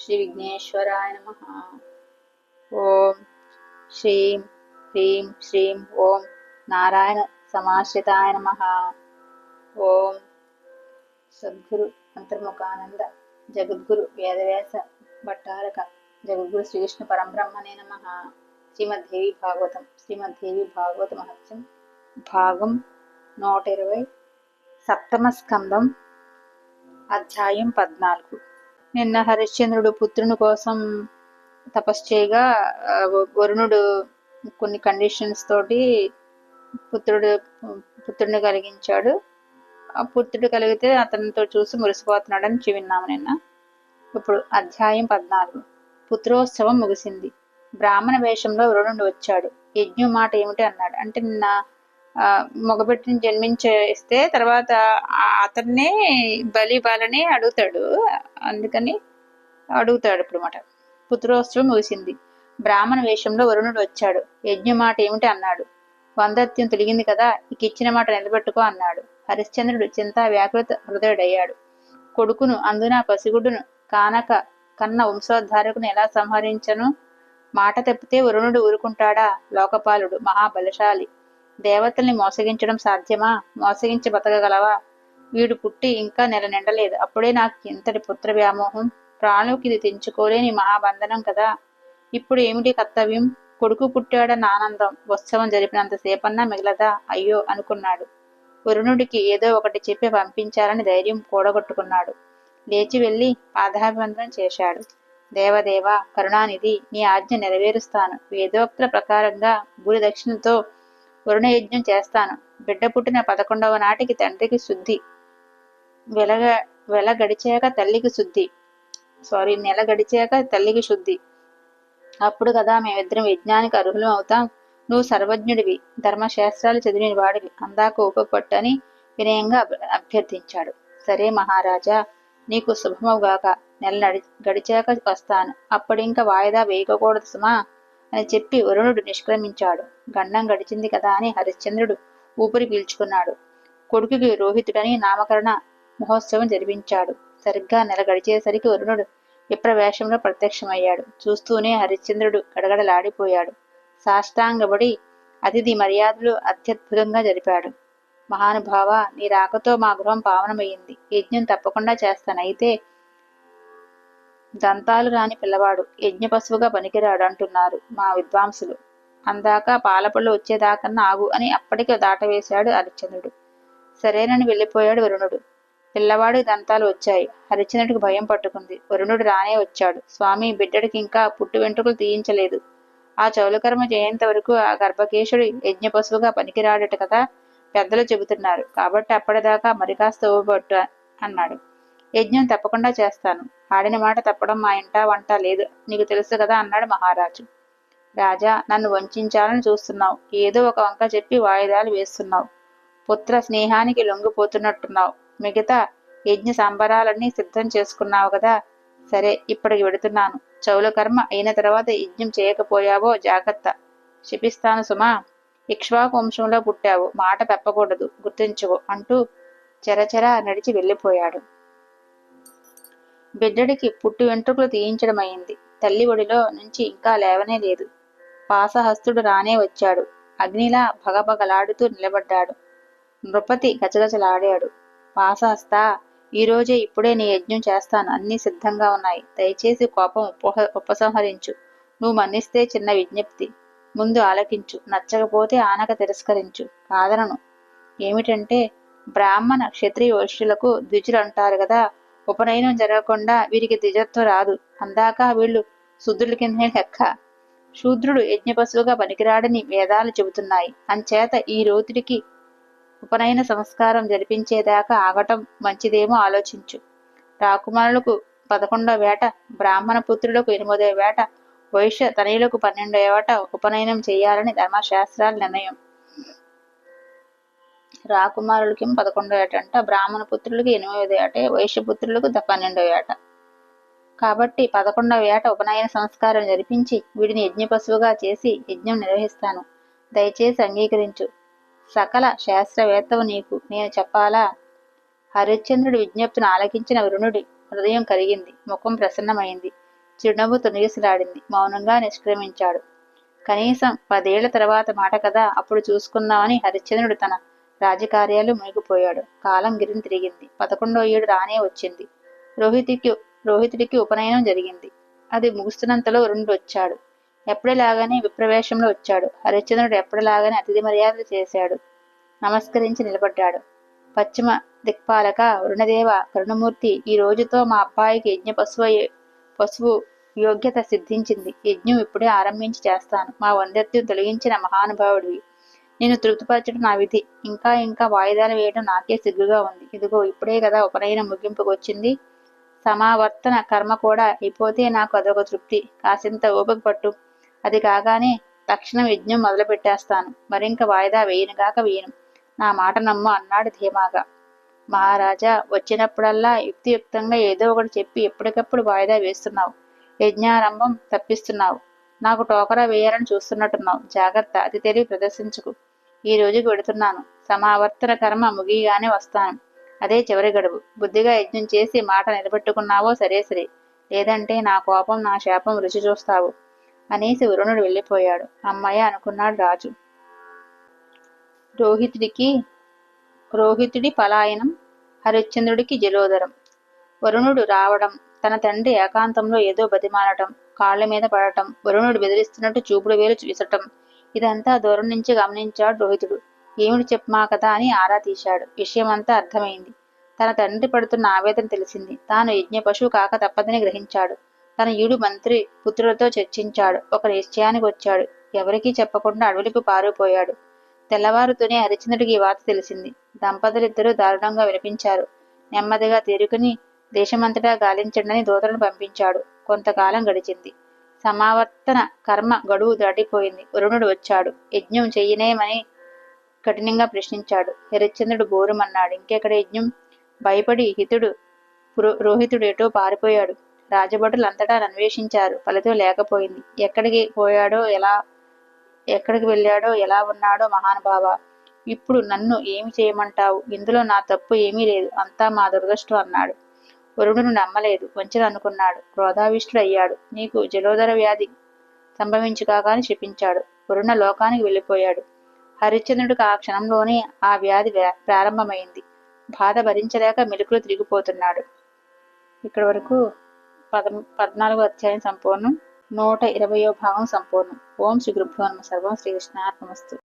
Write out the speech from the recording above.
శ్రీ విఘ్నేశ్వరాయ నమ ఓం శ్రీం హ్రీం శ్రీం ఓం నారాయణ సమాశ్రితాయ నమ ఓం సద్గురు అంతర్ముఖానంద జగద్గురు వేదవ్యాస భట్టారక జగద్గురు శ్రీకృష్ణ పరంబ్రహ్మణే నమ శ్రీమద్దేవి భాగవతం శ్రీమద్దేవి భాగవత మహత్యం భాగం నూట ఇరవై సప్తమ స్కందం అధ్యాయం పద్నాలుగు నిన్న హరిశ్చంద్రుడు పుత్రుని కోసం తపస్సు చేయగా వరుణుడు కొన్ని కండిషన్స్ తోటి పుత్రుడు పుత్రుడిని కలిగించాడు. ఆ పుత్రుడు కలిగితే అతనితో చూసి మురిసిపోతున్నాడని చె- విన్నాము నిన్న. ఇప్పుడు అధ్యాయం పద్నాలుగు. పుత్రోత్సవం ముగిసింది. బ్రాహ్మణ వేషంలో వరుణుడు వచ్చాడు. యజ్ఞం మాట ఏమిటి అన్నాడు. అంటే నిన్న మగబిడ్డని జన్మించేస్తే తర్వాత అతన్నే బలి బాలని అడుగుతాడు. అందుకని అడుగుతాడు ఇప్పుడు మాట పుత్రోత్సవం ముగిసింది. బ్రాహ్మణ వేషంలో వరుణుడు వచ్చాడు. యజ్ఞ మాట ఏమిటి అన్నాడు. వందత్యం తొలిగింది కదా. ఇక ఇచ్చిన మాట నిలబెట్టుకో అన్నాడు. హరిశ్చంద్రుడు చింత వ్యాకులత హృదయుడయ్యాడు కొడుకును అందున పసిగుడ్డును కానక కన్న వంశోద్ధారకును ఎలా సంహరించను? మాట తప్పితే వరుణుడు ఊరుకుంటాడా? లోకపాలుడు మహాబలశాలి. దేవతల్ని మోసగించడం సాధ్యమా? మోసగించి బతకగలవా? వీడు పుట్టి ఇంకా నెల నిండలేదు. అప్పుడే నాకు ఇంతటి పుత్ర వ్యామోహం. ప్రాణుకి ఇది తెంచుకోలేని మహాబంధనం కదా. ఇప్పుడు ఏమిటి కర్తవ్యం? కొడుకు పుట్టాడన్న ఆనందం ఉత్సవం జరిపినంతసేపన్నా మిగలదా? అయ్యో అనుకున్నాడు. వరుణుడికి ఏదో ఒకటి చెప్పి పంపించాలని ధైర్యం కూడగొట్టుకున్నాడు. లేచి వెళ్ళి పాదాభివందనం చేశాడు. దేవదేవ కరుణానిధి నీ ఆజ్ఞ నెరవేరుస్తాను. వేదోక్త ప్రకారంగా గురి దక్షిణతో వరుణ యజ్ఞం చేస్తాను. బిడ్డ పుట్టిన పదకొండవ నాటికి తండ్రికి శుద్ధి. వెలగ వెల గడిచాక తల్లికి శుద్ధి. సారీ నెల గడిచాక తల్లికి శుద్ధి. అప్పుడు కదా మేమిద్దరం యజ్ఞానికి అర్హులం అవుతాం. నువ్వు సర్వజ్ఞుడివి ధర్మశాస్త్రాలు చదివిన వాడివి. అందాక ఊపపట్టని వినయంగా అభ్యర్థించాడు. సరే మహారాజా నీకు శుభమవుగాక. నెల నడి గడిచాక వస్తాను. అప్పుడింక వాయిదా వేయకూడదు సుమా. అని చెప్పి వరుణుడు నిష్క్రమించాడు. గండం గడిచింది కదా అని హరిశ్చంద్రుడు ఊపిరి పీల్చుకున్నాడు. కొడుకుకి రోహితుడని నామకరణ మహోత్సవం జరిపించాడు. సరిగ్గా నెల గడిచేసరికి వరుణుడు విప్రవేషంలో ప్రత్యక్షమయ్యాడు. చూస్తూనే హరిశ్చంద్రుడు గడగడలాడిపోయాడు. సాష్టాంగబడి అతిథి మర్యాదలు అత్యద్భుతంగా జరిపాడు. మహానుభావ నీ రాకతో మా గృహం పావనమయ్యింది. యజ్ఞం తప్పకుండా చేస్తానైతే దంతాలు రాని పిల్లవాడు యజ్ఞ పశువుగా పనికిరాడు అంటున్నారు మా విద్వాంసులు. అందాక పాలపళ్ళు వచ్చేదాకన్నా ఆగు అని అప్పటికే దాటవేశాడు హరిశ్చంద్రుడు. సరేనని వెళ్ళిపోయాడు వరుణుడు. పిల్లవాడికి దంతాలు వచ్చాయి. హరిశ్చంద్రుడికి భయం పట్టుకుంది. వరుణుడు రానే వచ్చాడు. స్వామి బిడ్డడికి ఇంకా పుట్టు వెంట్రుకలు తీయించలేదు. ఆ చౌలకర్మ చేయేంత వరకు ఆ గర్భకేశుడు యజ్ఞ పశువుగా పనికిరాడట కదా పెద్దలు చెబుతున్నారు. కాబట్టి అప్పటిదాకా మరి కాస్త ఊపట్టు అన్నాడు. యజ్ఞం తప్పకుండా చేస్తాను. ఆడిన మాట తప్పడం మా ఇంట వంట లేదు. నీకు తెలుసు కదా అన్నాడు మహారాజు. రాజా నన్ను వంచాలని చూస్తున్నావు. ఏదో ఒక వంక చెప్పి వాయిదాలు వేస్తున్నావు. పుత్ర స్నేహానికి లొంగిపోతున్నట్టున్నావు. మిగతా యజ్ఞ సంబరాలన్నీ సిద్ధం చేసుకున్నావు కదా? సరే ఇప్పటికి వెడుతున్నాను. చౌల కర్మ అయిన తర్వాత యజ్ఞం చేయకపోయావో జాగ్రత్త. శపిస్తాను సుమా. ఇక్ష్వాకు వంశంలో పుట్టావు. మాట తప్పకూడదు. గుర్తించుకో అంటూ చెరచెర నడిచి వెళ్ళిపోయాడు. బిడ్డడికి పుట్టు వెంట్రుకలు తీయించడం అయింది తల్లి ఒడిలో నుంచి ఇంకా లేవనే లేదు. పాసహస్తుడు రానే వచ్చాడు. అగ్నిలా భగభగలాడుతూ నిలబడ్డాడు. నృపతి గజగజలాడాడు. పాసహస్త ఈ రోజే ఇప్పుడే నీ యజ్ఞం చేస్తాను. అన్నీ సిద్ధంగా ఉన్నాయి. దయచేసి కోపం ఉపహ ఉపసంహరించు. నువ్వు మన్నిస్తే చిన్న విజ్ఞప్తి. ముందు ఆలకించు. నచ్చకపోతే ఆనక తిరస్కరించు. కాదనను. ఏమిటంటే బ్రాహ్మణ క్షత్రియ వైశ్యులకు ద్విజులు అంటారు కదా ఉపనయనం జరగకుండా వీరికి ద్విజత్వం రాదు. అందాక వీళ్ళు శూద్రుల కిందనే లెక్క. శూద్రుడు యజ్ఞపశువుగా పనికిరాడని వేదాలు చెబుతున్నాయి. అంచేత ఈ రోతుడికి ఉపనయన సంస్కారం జరిపించేదాకా ఆగటం మంచిదేమో ఆలోచించు. రాకుమారులకు పదకొండో వేట బ్రాహ్మణ పుత్రులకు ఎనిమిదో వేట వైశ్య తనయులకు పన్నెండో వేట ఉపనయనం చేయాలని ధర్మశాస్త్రాల నిర్ణయం. రాకుమారులకి పదకొండో ఏట అంట బ్రాహ్మణ పుత్రులకి ఎనిమిదో ఏట వైశ్యపుత్రులకు ద పన్నెండో ఏట. కాబట్టి పదకొండవ ఏట ఉపనయన సంస్కారం జరిపించి వీడిని యజ్ఞ పశువుగా చేసి యజ్ఞం నిర్వహిస్తాను. దయచేసి అంగీకరించు. సకల శాస్త్రవేత్తవు నీకు నేను చెప్పాలా? హరిశ్చంద్రుడి విజ్ఞప్తిని ఆలకించిన వరుణుడి హృదయం కరిగింది ముఖం ప్రసన్నమైంది చిరునవ్వు తొనిగిసలాడింది మౌనంగా నిష్క్రమించాడు. కనీసం పదేళ్ళ తర్వాత మాట కదా అప్పుడు చూసుకుందామని హరిశ్చంద్రుడు తన రాజకార్యాలు మునిగిపోయాడు కాలం గిరిని తిరిగింది. పదకొండో ఏడు రానే వచ్చింది. రోహితికి రోహితుడికి ఉపనయనం జరిగింది. అది ముగుస్తున్నంతలో రెండు వచ్చాడు. ఎప్పటిలాగానే విప్రవేశంలో వచ్చాడు. హరిశ్చంద్రుడు ఎప్పటిలాగానే అతిథి మర్యాదలు చేశాడు. నమస్కరించి నిలబడ్డాడు. పశ్చిమ దిక్పాలక వరుణదేవ కరుణమూర్తి ఈ రోజుతో మా అబ్బాయికి యజ్ఞ పశువు పశువు యోగ్యత సిద్ధించింది. యజ్ఞం ఇప్పుడే ఆరంభించి చేస్తాను. మా వందత్యం తొలగించిన మహానుభావుడివి. నేను తృప్తిపరచడం నా విధి. ఇంకా ఇంకా వాయిదాలు వేయడం నాకే సిగ్గుగా ఉంది. ఇదిగో ఇప్పుడే కదా ఉపనయనం ముగింపుకు వచ్చింది. సమావర్తన కర్మ కూడా అయిపోతే నాకు అదొక తృప్తి. కాసింత ఓపిక పట్టు. అది కాగానే తక్షణం యజ్ఞం మొదలు పెట్టేస్తాను మరింక వాయిదా వేయనుగాక వేయను. నా మాట నమ్ము అన్నాడు ధీమాగా. మహారాజా వచ్చినప్పుడల్లా యుక్తియుక్తంగా ఏదో ఒకటి చెప్పి ఎప్పటికప్పుడు వాయిదా వేస్తున్నావు. యజ్ఞారంభం తప్పిస్తున్నావు. నాకు టోకరా వేయాలని చూస్తున్నట్టున్నావు. జాగ్రత్త అది తెలివి ప్రదర్శించుకు. ఈ రోజుకి వెడుతున్నాను సమావర్తన కర్మ ముగియగానే వస్తాను. అదే చివరి గడువు. బుద్ధిగా యజ్ఞం చేసి మాట నిలబెట్టుకున్నావో సరే సరే. లేదంటే నా కోపం నా శాపం రుచి చూస్తావు అనేసి వరుణుడు వెళ్ళిపోయాడు. అమ్మాయి అనుకున్నాడు రాజు. రోహితుడికి రోహితుడి పలాయనం హరిశ్చంద్రుడికి జలోదరం. వరుణుడు రావడం తన తండ్రి ఏకాంతంలో ఏదో బతిమాలటం కాళ్ళ మీద పడటం వరుణుడు బెదిరిస్తున్నట్టు చూపుడు వేలు విసటం ఇదంతా దూరం నుంచి గమనించాడు రోహితుడు. ఏమిటి చెప్పమా కదా అని ఆరా తీశాడు. విషయమంతా అర్థమైంది. తన తండ్రి పడుతున్న ఆవేదన తెలిసింది. తాను యజ్ఞ పశువు కాక తప్పదని గ్రహించాడు. తన యుడు మంత్రి పుత్రులతో చర్చించాడు. ఒక నిశ్చయానికి వచ్చాడు. ఎవరికీ చెప్పకుండా అడవులకు పారిపోయాడు. తెల్లవారుతూనే హరిచంద్రుడికి ఈ వార్త తెలిసింది. దంపతులిద్దరూ దారుణంగా వినిపించారు నెమ్మదిగా తేరుకుని దేశమంతటా గాలించండని దూతలను పంపించాడు. కొంతకాలం గడిచింది. సమావర్తన కర్మ గడువు దాటిపోయింది. వరుణుడు వచ్చాడు. యజ్ఞం చెయ్యనేమని కఠినంగా ప్రశ్నించాడు. హరిశ్చంద్రుడు బోరుమన్నాడు. ఇంకెక్కడ యజ్ఞం? భయపడి హితుడు రోహితుడు ఎటో పారిపోయాడు. రాజభటులు అంతటా అన్వేషించారు. ఫలితం లేకపోయింది. ఎక్కడికి పోయాడో ఎలా ఎక్కడికి వెళ్ళాడో ఎలా ఉన్నాడో మహానుభావ ఇప్పుడు నన్ను ఏమి చేయమంటావు? ఇందులో నా తప్పు ఏమీ లేదు. అంతా మా దురదృష్టం అన్నాడు. వరుణును నమ్మలేదు. కొంచెం అనుకున్నాడు. క్రోధావిష్ఠుడయ్యాడు నీకు జలోదర వ్యాధి సంభవించుకాగాని శపించాడు. వరుణ లోకానికి వెళ్ళిపోయాడు. హరిశ్చంద్రుడికి ఆ క్షణంలోనే ఆ వ్యాధి ప్రారంభమైంది. బాధ భరించలేక మెలుకులు తిరిగిపోతున్నాడు. ఇక్కడి వరకు పద పద్నాలుగో అధ్యాయం సంపూర్ణం. నూట ఇరవయో భాగం సంపూర్ణం. ఓం శ్రీ గురుభ్యో సర్వం శ్రీకృష్ణార్పణమస్తు